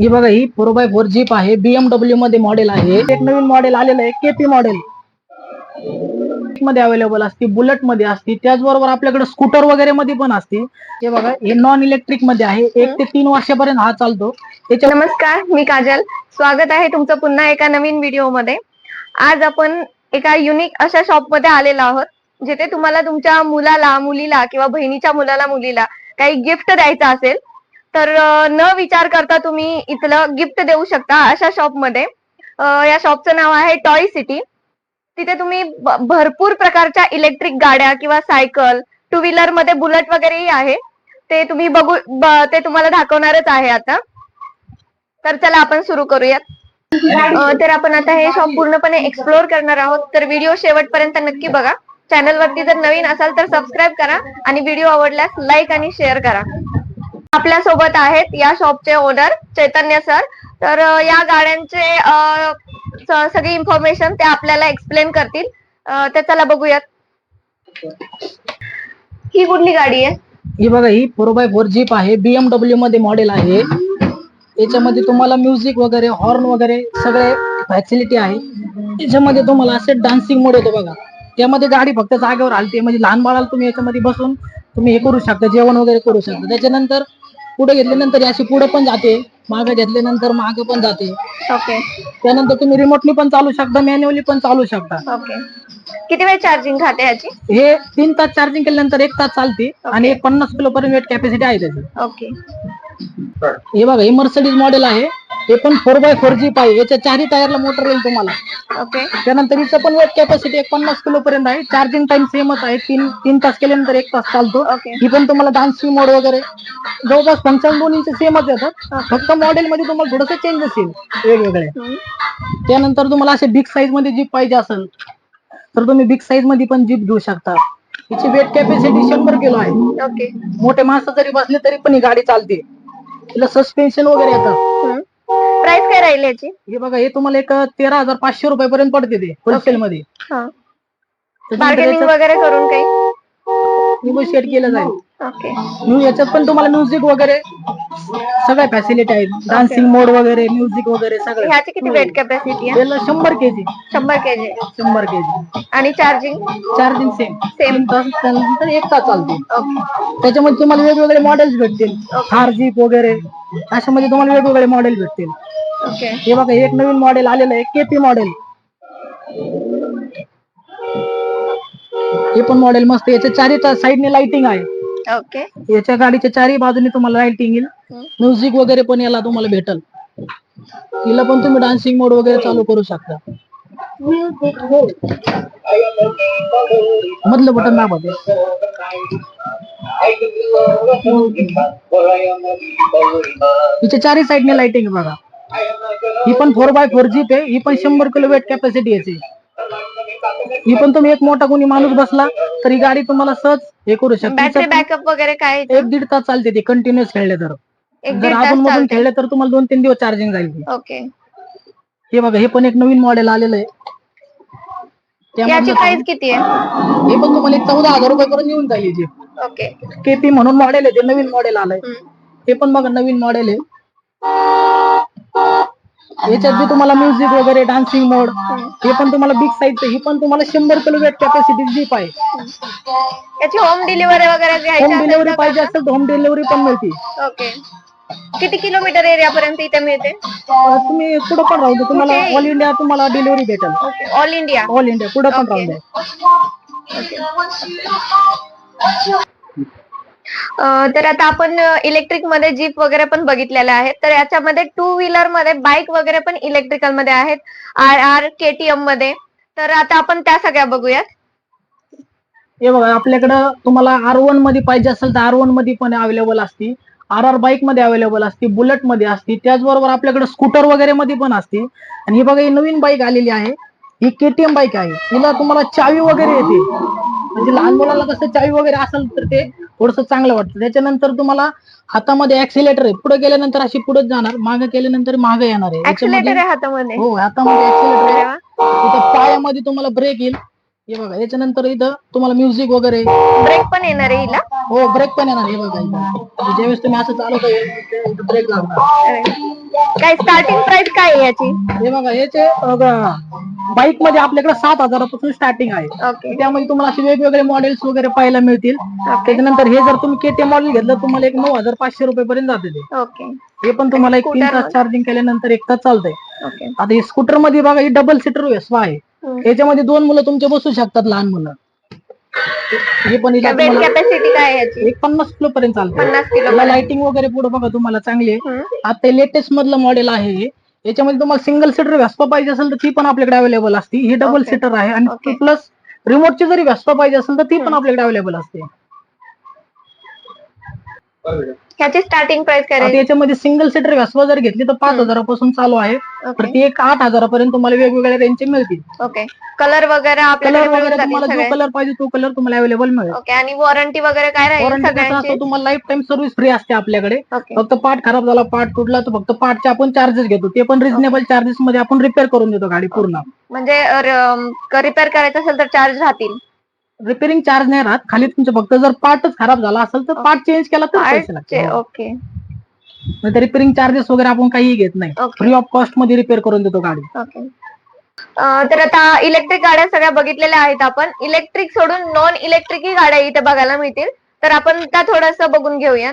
ही बघा ही four by four jeep आहे. बीएमडब्ल्यू मध्ये मॉडेल आहे. एक नवीन मॉडेल आलेलं आहे केपी मॉडेल मध्ये अवेलेबल असते बुलेटमध्ये असते त्याचबरोबर आपल्याकडे स्कूटर वगैरे मध्ये पण असते. हे बघा हे नॉन इलेक्ट्रिकमध्ये आहे. एक ते तीन वर्षापर्यंत हा चालतो. त्याच्या नमस्कार मी काजल. स्वागत आहे तुमचं पुन्हा एका नवीन व्हिडिओमध्ये. आज आपण एका युनिक अशा शॉपमध्ये आलेलो आहोत जिथे तुम्हाला तुमच्या मुलाला मुलीला किंवा बहिणीच्या मुलाला मुलीला काही गिफ्ट द्यायचं असेल तर न विचार करता तुम्ही इथलं गिफ्ट देऊ शकता अशा शॉपमध्ये या शॉपचं नाव आहे टॉय सिटी. तिथे तुम्ही भरपूर प्रकारच्या इलेक्ट्रिक गाड्या किंवा सायकल टू व्हीलरमध्ये बुलेट वगैरेही आहे. ते तुम्ही बघू ते तुम्हाला दाखवणारच आहे आता. तर चला आपण सुरू करूयात. तर आपण आता हे शॉप पूर्णपणे एक्सप्लोर करणार आहोत. तर व्हिडिओ शेवटपर्यंत नक्की बघा. चॅनल वरती जर नवीन असाल तर सबस्क्राईब करा आणि व्हिडिओ आवडल्यास लाईक आणि शेअर करा. आपल्यासोबत आहेत या शॉपचे ओनर चैतन्य सर तर या गाड्यांचे सगळी इन्फॉर्मेशन ते आपल्याला एक्सप्लेन करतील. तर चला बघूयात. ही कुठली गाडी आहे? ही बघा ही फोर बाय फोर जीप आहे. बीएमडब्ल्यू मध्ये मॉडेल आहे. याच्यामध्ये तुम्हाला म्युझिक वगैरे हॉर्न वगैरे सगळे फॅसिलिटी आहे. याच्यामध्ये तुम्हाला असे डान्सिंग मोड येतो बघा. त्यामध्ये गाडी फक्त जागेवर हलते म्हणजे लहान बाळाला तुम्ही याच्यामध्ये बसून तुम्ही हे करू शकता जेवण वगैरे करू शकता. त्याच्यानंतर पुढे घेतल्यानंतर ही अशी पुढे पण जाते मागे घेतल्यानंतर मागे पण जाते. ओके त्यानंतर तुम्ही रिमोटली पण चालू शकता मॅन्युअली पण चालू शकता. ओके किती वेळ चार्जिंग खाते याची? हे तीन तास चार्जिंग केल्यानंतर एक तास चालते आणि एक पन्नास किलो पर्यंत वेट कॅपॅसिटी आहे त्याची. ओके हे बघा हे मर्सडीज मॉडेल आहे. हे पण फोर बाय फोर जीप आहे याच्या चारही टायरला मोटर येईल तुम्हाला. ओके त्यानंतर हिचं पण वेट कॅपॅसिटी एक पन्नास किलो पर्यंत आहे. चार्जिंग टाइम सेमच आहे. तीन तीन तास केल्यानंतर एक तास चालतो. ही पण तुम्हाला डान्सिंग मोड वगैरे. जवळपास फंक्शन दोन्हीचे सेमच येतात. फक्त मॉडेल मध्ये तुम्हाला थोडंसं चेंजेस येईल वेगवेगळे. त्यानंतर तुम्हाला असे बिग साईजमध्ये जीप पाहिजे असेल तर तुम्ही बिग साईजमध्ये पण जीप घेऊ शकता. हिची वेट कॅपॅसिटी शंभर किलो आहे. ओके मोठे माणसं जरी बसले तरी पण ही गाडी चालते. तिला सस्पेन्शन वगैरे येतात प्राइस काय राहील याची? हे बघा हे तुम्हाला एक तेरा हजार पाचशे रुपये पर्यंत पडते ते होलसेल मध्ये. हा. बार्गेनिंग याच्यात वगैरे करून काही? Negotiate केलं जाईल. ओके म्यु- याच्यात पण तुम्हाला म्युझिक वगैरे सगळ्या फॅसिलिटी आहेत. डान्सिंग मोड वगैरे म्युझिक वगैरे सगळं. ह्याची किती वेट कॅपॅसिटी आहे? शंभर केजी. शंभर के जी शंभर केजी. आणि चार्जिंग चार्जिंग सेम Same. तीन तास त्यानंतर एक तास चालते. त्याच्यामध्ये तुम्हाला वेगवेगळे मॉडेल्स भेटतील. थार जीप वगैरे अशामध्ये तुम्हाला वेगवेगळे मॉडेल भेटतील. ओके हे बघा एक नवीन मॉडेल आलेलं आहे केपी मॉडेल हे पण मॉडेल मस्त. याच्या चारी साईडने लाइटिंग आहे. ओके याच्या गाडीच्या चारही बाजूने तुम्हाला लाइटिंग येईल. म्युझिक वगैरे पण याला तुम्हाला भेटल. हिला पण तुम्ही डान्सिंग मोड वगैरे चालू करू शकता. मधलं बटन दाबा ते. हिच्या चारही साईडने लाइटिंग आहे बघा. ही पण फोर बाय फोर जीप आहे ही पण शंभर किलो वेट कॅपॅसिटी याची. ही पण तुम्ही एक मोठा कोणी माणूस बसला तर ही गाडी तुम्हाला सहज हे करू शकता. बॅटरी हिचं बॅकअप वगैरे काय आहे? एक दीड तास चालते ते कंटिन्युअस खेळले तर. एक जर दीड तास आपण मधून चालते. खेळले तर तुम्हाला दोन तीन दिवस चार्जिंग जाईल. ती. ओके हे बघा हे पण एक नवीन मॉडेल आलेलं आहे. याची त्यामधलं प्राइस किती आहे? हे पण तुम्हाला एक चौदा हजार रुपये पर्यंत येऊन जाईल याची. ओके केपी म्हणून मॉडेल आहे ते नवीन मॉडेल आलंय. हम्म. हे पण बघा नवीन मॉडेल आहे. याच्यात जे तुम्हाला म्युझिक वगैरे डान्सिंग मोड हे पण तुम्हाला बिग साईज ही पण तुम्हाला शंभर किलो वेट कॅपॅसिटी जीप आहे. याची होम डिलिव्हरी वगैरे होम असेल डिलिव्हरी तर पाहिजे असेल तर होम डिलिव्हरी पण मिळते. ओके किती किलोमीटर एरिया पर्यंत इथे मिळते? अं, तुम्ही कुठं पण राहू दे तुम्हाला? ऑल इंडिया तुम्हाला डिलिव्हरी भेटेल. Okay all India all India कुठं पण राहू द्या तर आता आपण इलेक्ट्रिकमध्ये जीप वगैरे पण बघितलेले आहेत तर याच्यामध्ये टू व्हीलरमध्ये बाईक वगैरे पण इलेक्ट्रिकलमध्ये आहेत. आर आर केटीएममध्ये. तर आता आपण त्या सगळ्या बघूयात. हे बघा आपल्याकडं तुम्हाला आर वनमध्ये पाहिजे असेल तर आर वनमध्ये पण अवेलेबल असते. आर आर बाईकमध्ये अवेलेबल असते बुलेटमध्ये असते. त्याचबरोबर आपल्याकडे स्कूटर वगैरे मध्ये पण असते. आणि ही बघा ही नवीन बाईक आलेली आहे. ही केटीएम बाईक आहे. हिला तुम्हाला चावी वगैरे येते. म्हणजे लहान मुलाला कसं चावी वगैरे असेल तर ते थोडस चांगलं वाटतं. त्याच्यानंतर तुम्हाला हातामध्ये ऍक्सिलेटर आहे. पुढे गेल्यानंतर अशी पुढे जाणार. मागे केल्यानंतर मागे येणार आहे. ऍक्सिलेटर याच्यामध्ये- आहे हातामध्ये? हो हातामध्ये ऍक्सिलेटर आहे. इथं पायामध्ये तुम्हाला ब्रेक येईल. हे बघा याच्यानंतर इथं तुम्हाला म्युझिक वगैरे. ब्रेक पण येणार आहे हिला? हो ब्रेक पण येणार हे बघा इथं. ज्यावेळेस तुम्ही असं चालवता ब्रेक लागणार. काय स्टार्टिंग प्राइस काय आहे याची? हे बघा याचे बाईकमध्ये आपल्याकडे सात हजारापासून स्टार्टिंग आहे. त्यामध्ये तुम्हाला असे वेगवेगळे मॉडेल्स वगैरे पाहायला मिळतील. त्याच्यानंतर हे जर तुम्ही केटे मॉडेल घेतलं तुम्हाला एक नऊ हजार पाचशे रुपये पर्यंत जाते ते. हे पण तुम्हाला एक तीन तास चार्जिंग केल्यानंतर एक तास चालतंय. आता हे स्कूटरमध्ये बघा ही डबल सीटर वेस्वा आहे. याच्यामध्ये दोन मुलं तुमचे बसू शकतात लहान मुलं. हे पण वेट तुम्हाला कॅपॅसिटी काय आहे याची एक पन्नास किलो पर्यंत चालतं पन्नास किलो लाइटिंग वगैरे पुढे बघा तुम्हाला चांगली आहे हम्म. आता लेटेस्ट मधलं मॉडेल आहे हे. याच्यामध्ये तुम्हाला सिंगल सीटर व्यासपा पाहिजे असेल तर ती पण आपल्याकडे अवेलेबल असते ही डबल Okay. सीटर आहे आणि Okay. प्लस रिमोटची जरी व्यासपा पाहिजे असेल तर ती पण आपल्याकडे अवेलेबल असते ह्याची स्टार्टिंग प्राइस काय आता राहील? याच्यामध्ये सिंगल सीटर व्यासपा जर घेतली तर पाच हजारापासून चालू आहे. तर ती एक आठ हजारापर्यंत तुम्हाला वेगवेगळ्या रेंजचे मिळतील. ओके. कलर वगैरे कलर मिळून वगैरे जातील तुम्हाला जो सगळे. कलर पाहिजे तो कलर तुम्हाला अवेलेबल मिळेल. ओके. आणि वॉरंटी वगैरे काय राहील वॉरंटी कसं सगळ्यांची? असतं तुम्हाला लाईफ टाईम सर्व्हिस फ्री असते आपल्याकडे. ओके. फक्त पार्ट खराब झाला पार्ट तुटला तर फक्त पार्टचे आपण चार्जेस घेतो. ते पण रिझनेबल चार्जेस मध्ये आपण रिपेअर करून देतो गाडी पूर्ण. म्हणजे रिपेअर करायचं असेल तर चार्ज राहतील. रिपेअरिंग चार्ज नाही राहत. खाली तुमचं फक्त जर पार्टच खराब झाला असेल तर पार्ट चेंज केला तर पैसे लागतात ओके रिपेअरिंग चार्जेस वगैरे आपण काही घेत नाही. फ्री ऑफ कॉस्टमध्ये रिपेअर करून देतो गाडी. तर आता इलेक्ट्रिक गाड्या सगळ्या बघितलेल्या आहेत आपण. इलेक्ट्रिक सोडून नॉन इलेक्ट्रिक गाड्या इथे बघायला मिळतील. तर आपण त्या थोडस बघून घेऊया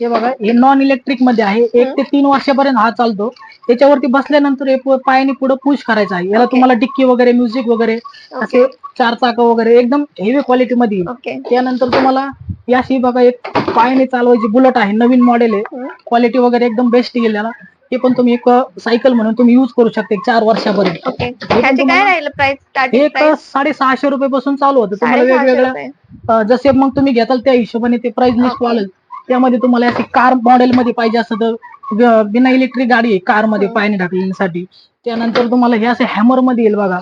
हे बघा हे नॉन इलेक्ट्रिकमध्ये आहे. एक ते तीन वर्षापर्यंत हा चालतो. त्याच्यावरती बसल्यानंतर हे पु- पायाने पुढे पुश करायचं आहे. याला Okay. तुम्हाला डिक्की वगैरे म्युझिक वगैरे असे चार चाक वगैरे एकदम हेवी क्वालिटी मध्ये येईल. ओके त्यानंतर तुम्हाला याशी बघा एक पायाने चालवायची बुलेट आहे. नवीन मॉडेल आहे. हम्म. क्वालिटी वगैरे एकदम बेस्ट येईल याला. ते पण तुम्ही एक सायकल म्हणून तुम्ही युज करू शकता एक चार वर्षापर्यंत. ओके पण ह्याची काय तुम्हाला- राहील प्राइस हे स्टार्टिंग एक प्राइस साडेसहाशे रुपये पासून चालू होतं. तुम्हाला वेगवेगळ्या रुपये. अं, जसे मग तुम्ही घेताल त्या हिशोबाने ते प्राइस लिस्ट Okay. वाढेल. त्यामध्ये तुम्हाला अशी कार मॉडेल मध्ये पाहिजे असं तर बिना इलेक्ट्रिक गाडी आहे कारमध्ये हम्म. पायाने ढकलण्यासाठी त्यानंतर तुम्हाला हे असे हॅमरमध्ये येईल बघा.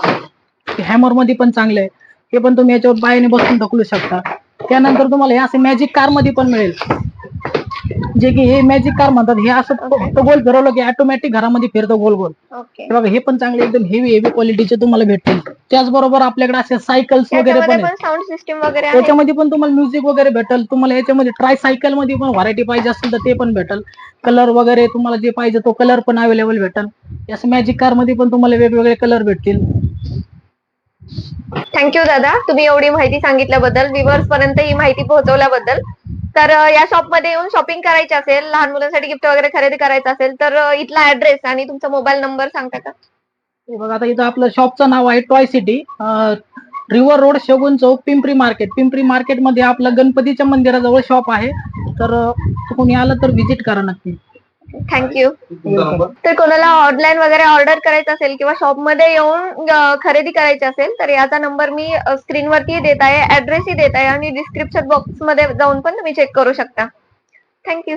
हॅमरमध्ये पण चांगले आहे. हे पण तुम्ही याच्यावर पायाने बसून ढकलू शकता. त्यानंतर तुम्हाला हे असे मॅजिक कारमध्ये पण मिळेल. जे की हे मॅजिक कार म्हणतात हे असं. फक्त गोल फिरवलं की ऑटोमॅटिक घरामध्ये फिरतं गोल गोल. ओके हे बघा हे पण चांगले एकदम हेवी हेवी क्वालिटीचे तुम्हाला भेटतील. त्याचबरोबर आपल्याकडे असे सायकल्स वगैरे पण साऊंड सिस्टम वगैरे आहे. त्याच्यामध्ये पण तुम्हाला म्युझिक वगैरे भेटेल. तुम्हाला याच्यामध्ये ट्राय सायकलमध्ये पण व्हरायटी पाहिजे असेल तर ते पण भेटेल. कलर वगैरे तुम्हाला जे पाहिजे तो कलर पण अवेलेबल भेटेल. असं मॅजिक कारमध्ये पण तुम्हाला वेगवेगळे कलर भेटतील. थँक्यू दादा. तुम्ही एवढी माहिती सांगितल्याबद्दल व्ह्युअर्स पर्यंत ही माहिती पोहोचवल्याबद्दल. तर या शॉपमध्ये येऊन शॉपिंग करायची असेल लहान मुलांसाठी गिफ्ट वगैरे खरेदी करायचं असेल तर इथला ऍड्रेस आणि तुमचा मोबाईल नंबर सांगता का? हे बघा आता इथं आपलं शॉपचं नाव आहे toy city river road Shagun Chowk Pimpri market Pimpri मार्केटमध्ये आपलं गणपतीच्या मंदिराजवळ शॉप आहे. तर कोणी आलं तर व्हिजिट करा नक्की. थँक्यू तर कोणाला ऑनलाईन वगैरे ऑर्डर करायचं असेल किंवा शॉपमध्ये येऊन खरेदी करायची असेल तर याचा नंबर मी स्क्रीनवरती देत आहे ऍड्रेसही देत आहे आणि डिस्क्रिप्शन बॉक्समध्ये जाऊन पण तुम्ही चेक करू शकता. थँक्यू